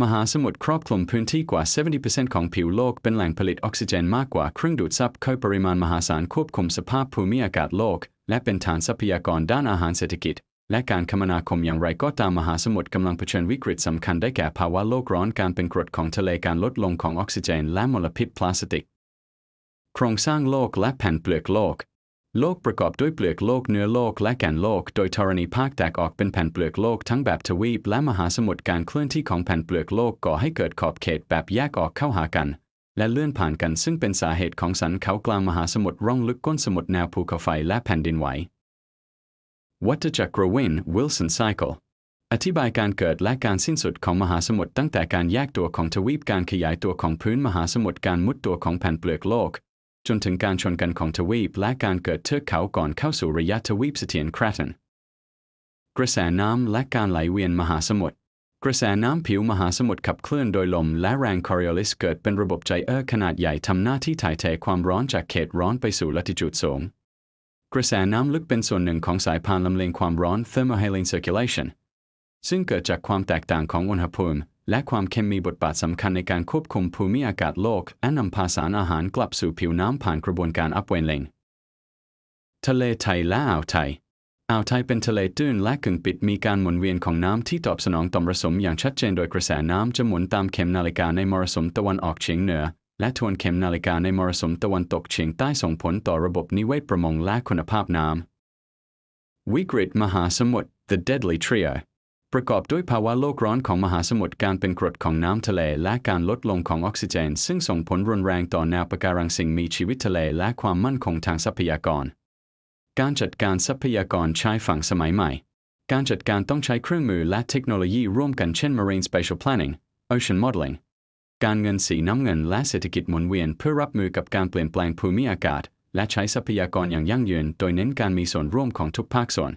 มหาสมุทรครอบคลุมพื้นที่กว่า 70%ของผิวโลกเป็นแหล่งผลิตออกซิเจนมากกว่าครึ่งดูดซับเข้าปริมาณมหาศาลควบคุมสภาพภูมิอากาศโลก และเป็นฐานทรัพยากรด้านอาหารเศรษฐกิจ และการคมนาคมอย่างไรก็ตามมหาสมุทรกำลังเผชิญวิกฤตสำคัญได้แก่ภาวะโลกร้อนการเป็นกรดของทะเลการลดลงของออกซิเจน และมลพิษพลาสติก โครงสร้างโลกและแผ่นเปลือกโลก โลกประกอบด้วยเปลือกโลกเนื้อโลกและแก่นโลก โดยธรณีภาคแตกออกเป็นแผ่นเปลือกโลกทั้งแบบทวีปและมหาสมุทรการเคลื่อนที่ของแผ่นเปลือกโลกก่อให้เกิดขอบเขตแบบแยกออกเข้าหากัน และเลื่อนผ่านกันซึ่งเป็นสาเหตุของสันเขากลางมหาสมุทรร่องลึกก้นสมุทรแนวภูเขาไฟและแผ่นดินไหววัฏจักรวิน Wilson Cycle อธิบายการเกิดและการสิ้นสุดของมหาสมุทรตั้งแต่การแยกตัวของทวีปการขยายตัวของพื้นมหาสมุทรการมุดตัวของแผ่นเปลือกโลก จนถึงการชนกันของทวีปและการเกิดเทือกเขาก่อนเข้าสู่ระยะทวีปเสถียรแครตันกระแสน้ำและการไหลเวียนมหาสมุทรกระแสน้ำผิวมหาสมุทรขับเคลื่อนโดยลมและแรงคอริโอลิสเกิดเป็นระบบไจเออร์ขนาดใหญ่ทำหน้าที่ถ่ายเทความร้อนจากเขตร้อนไปสู่ลัติจูดสูง กระแสน้ำลึกเป็นส่วนหนึ่งของสายพานลำเลียงความร้อน thermohaline circulation ซึ่งเกิดจากความแตกต่างของอุณหภูมิ และความเค็มมีบทบาทสำคัญในการควบคุมภูมิอากาศโลกและนำพาสารอาหารกลับสู่ผิวน้ำผ่านกระบวนการอัพเวนเลงทะเลไทยและอ่าวไทย อ่าวไทยเป็นทะเลตื้นและกึ่งปิดมีการหมุนเวียนของน้ำที่ตอบสนองต่อมรสุมอย่างชัดเจนโดยกระแสน้ำจะหมุนตามเข็มนาฬิกาในมรสุมตะวันออกเฉียงเหนือ และทวนเข็มนาฬิกาในมรสุมตะวันตกเฉียงใต้ส่งผลต่อระบบนิเวศประมงและคุณภาพน้ำวิกฤตมหาสมุทร The Deadly Trio ประกอบด้วยภาวะโลกร้อนของมหาสมุทรการเป็นกรดของน้ำทะเล และการลดลงของออกซิเจน ซึ่งส่งผลรุนแรงต่อแนวปะการังสิ่งมีชีวิตทะเลและความมั่นคงทางทรัพยากร การจัดการทรัพยากรชายฝั่งสมัยใหม่ การจัดการต้องใช้เครื่องมือและเทคโนโลยีร่วมกันเช่น Marine Spatial Planning Ocean Modeling การเงินสีน้ำเงินและเศรษฐกิจหมุนเวียนเพื่อรับมือกับการเปลี่ยนแปลงภูมิอากาศ และใช้ทรัพยากรอย่างยั่งยืน โดยเน้นการมีส่วนร่วมของทุกภาคส่วน